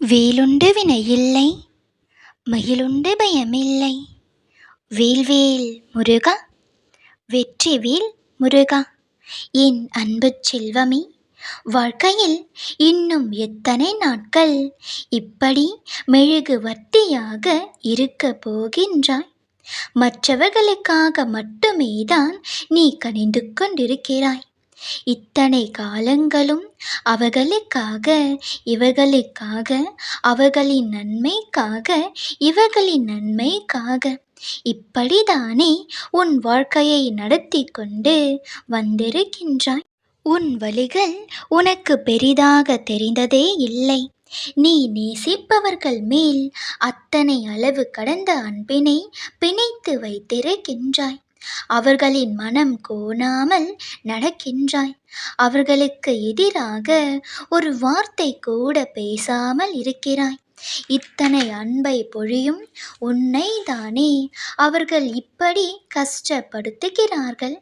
வேலுண்டு வினையில்லை மகிழுண்டு பயமில்லை. வேல்வேல் முருகா வெற்றிவேல் முருகா. என் அன்பு செல்வமே வாழ்க்கையில் இன்னும் எத்தனை நாட்கள்? இப்படி மெழுகுவர்த்தியாக இருக்க போகின்றாய். மற்றவர்களுக்காக மட்டுமேதான் நீ கணிந்து கொண்டிருக்கிறாய். இத்தனை காலங்களும் அவர்களுக்காக இவர்களுக்காக அவர்களின் நன்மைக்காக இவர்களின் நன்மைக்காக. இப்படிதானே உன் வாழ்க்கையை நடத்தி கொண்டு வந்திருக்கின்றாய். உன் வழிகள் உனக்கு பெரிதாக தெரிந்ததே இல்லை. நீ நேசிப்பவர்கள் மேல் அத்தனை அளவு கடந்த அன்பினை பிணைத்து வைத்திருக்கின்றாய். அவர்களின் மனம் கோணாமல் நடக்கின்றாய். அவர்களுக்கு எதிராக ஒரு வார்த்தை கூட பேசாமல் இருக்கிறாய். இத்தனை அன்பை பொழியும் உன்னை தானே அவர்கள் இப்படி கஷ்டப்படுத்துகிறார்கள்.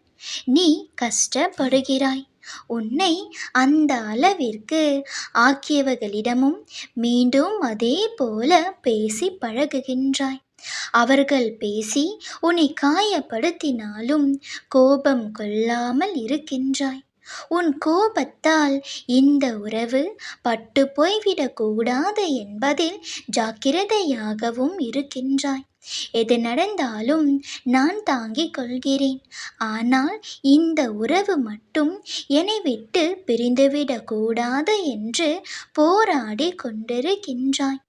நீ கஷ்டப்படுகிறாய். உன்னை அந்த அளவிற்கு ஆக்கியவர்களிடமும் மீண்டும் அதே போல பேசி பழகுகின்றாய். அவர்கள் பேசி உன்னை காயப்படுத்தினாலும் கோபம் கொள்ளாமல் இருக்கின்றாய். உன் கோபத்தால் இந்த உறவு பட்டு போய்விடக்கூடாது என்பதில் ஜாக்கிரதையாகவும் இருக்கின்றாய். எது நடந்தாலும் நான் தாங்கிக் கொள்கிறேன். ஆனால் இந்த உறவு மட்டும் என்னை விட்டு பிரிந்துவிடக்கூடாது என்று போராடி கொண்டிருக்கின்றாய்.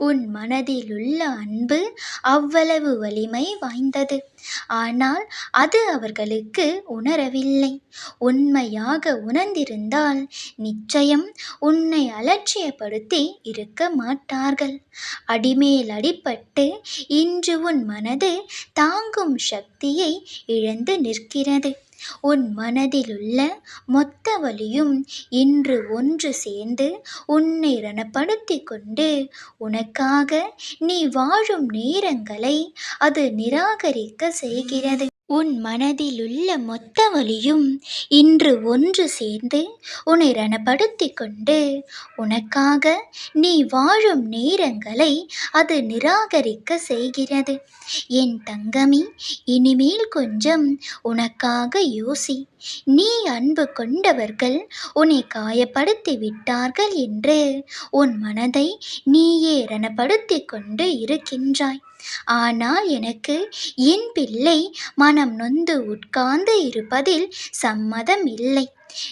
உன் மனதிலுள்ள அன்பு அவ்வளவு வலிமை வாய்ந்தது. ஆனால் அது அவர்களுக்கு உணரவில்லை. உண்மையாக உணர்ந்திருந்தால் நிச்சயம் உன்னை அலட்சியப்படுத்தி இருக்க மாட்டார்கள். அடிமேல் அடிபட்டு இன்று உன் மனது தாங்கும் சக்தியை இழந்து நிற்கிறது. உன் மனதிலுள்ள மொத்த வலியும் இன்று ஒன்று சேர்ந்து உன்னை ரணப்படுத்தி கொண்டு உனக்காக நீ வாழும் நேரங்களை அது நிராகரிக்க செய்கிறது. உன் மனதிலுள்ள மொத்த வழியும் இன்று ஒன்று சேர்ந்து உன்னை ரணப்படுத்தி கொண்டு உனக்காக நீ வாழும் நேரங்களை அது நிராகரிக்க செய்கிறது. என் தங்கமி இனிமேல் கொஞ்சம் உனக்காக யோசி. நீ அன்பு கொண்டவர்கள் உன்னை காயப்படுத்தி விட்டார்கள் என்று உன் மனதை நீயே ரணப்படுத்தி கொண்டு இருக்கின்றாய். ஆனால் எனக்கு என் பிள்ளை மனம் நொந்து உட்கார்ந்து இருப்பதில் சம்மதம் இல்லை.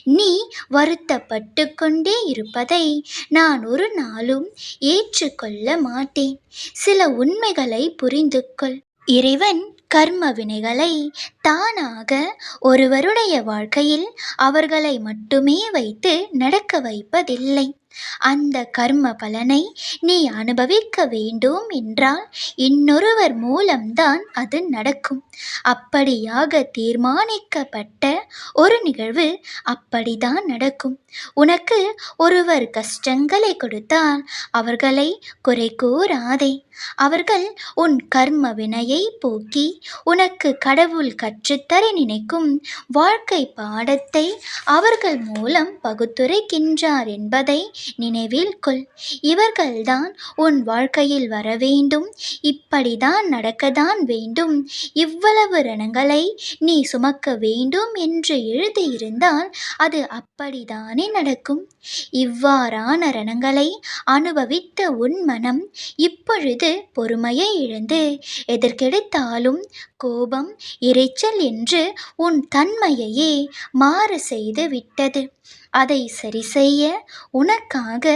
நீ வருத்தப்பட்டு கொண்டே இருப்பதை நான் ஒரு நாளும் ஏற்றுக்கொள்ள மாட்டேன். சில உண்மைகளை புரிந்து கொள் இறைவன் கர்ம வினைகளை தானாக ஒருவருடைய வாழ்க்கையில் அவர்களை மட்டுமே வைத்து நடக்க வைப்பதில்லை. அந்த கர்ம பலனை நீ அனுபவிக்க வேண்டும் என்றால் இன்னொருவர் மூலம்தான் அது நடக்கும். அப்படியாக தீர்மானிக்கப்பட்ட ஒரு நிகழ்வு அப்படிதான் நடக்கும். உனக்கு ஒருவர் கஷ்டங்களை கொடுத்தால் அவர்களை குறை கூறாதே. அவர்கள் உன் கர்ம வினையை போக்கி உனக்கு கடவுள் கற்றுத்தர நினைக்கும் வாழ்க்கை பாடத்தை அவர்கள் மூலம் பகுத்துரைக்கின்றார் என்பதை நினைவில் கொள். இவர்கள்தான் உன் வாழ்க்கையில் வர வேண்டும். இப்படிதான் நடக்கத்தான் வேண்டும். இவ்வளவு ரணங்களை நீ சுமக்க வேண்டும் என்று எழுதியிருந்தால் அது அப்படித்தானே நடக்கும். இவ்வாறான ரணங்களை அனுபவித்த உன் மனம் இப்பொழுது பொறுமையை இழந்து எதற்கெடுத்தாலும் கோபம் இரைச்சல் என்று உன் தன்மையையே மாற செய்து விட்டது. அதை சரிசெய்ய உனக்காக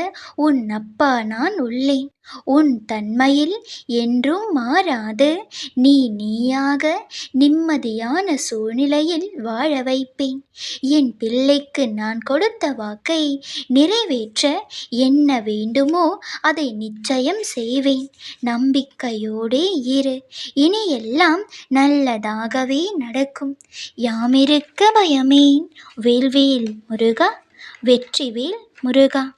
உன் அப்பா நான் உள்ளேன். உன் தன்மையில் என்றும் மாறாது. நீ நீயாக நிம்மதியான சூழ்நிலையில் வாழ வைப்பேன். என் பிள்ளைக்கு நான் கொடுத்த வாக்கை நிறைவேற்ற என்ன வேண்டுமோ அதை நிச்சயம் செய்வேன். நம்பிக்கையோடே இரு. இனி எல்லாம் நல்லதாகவே நடக்கும். யாமிருக்க பயமேன். வேல்வேல் முருகா வெற்றிவேல் முருகா.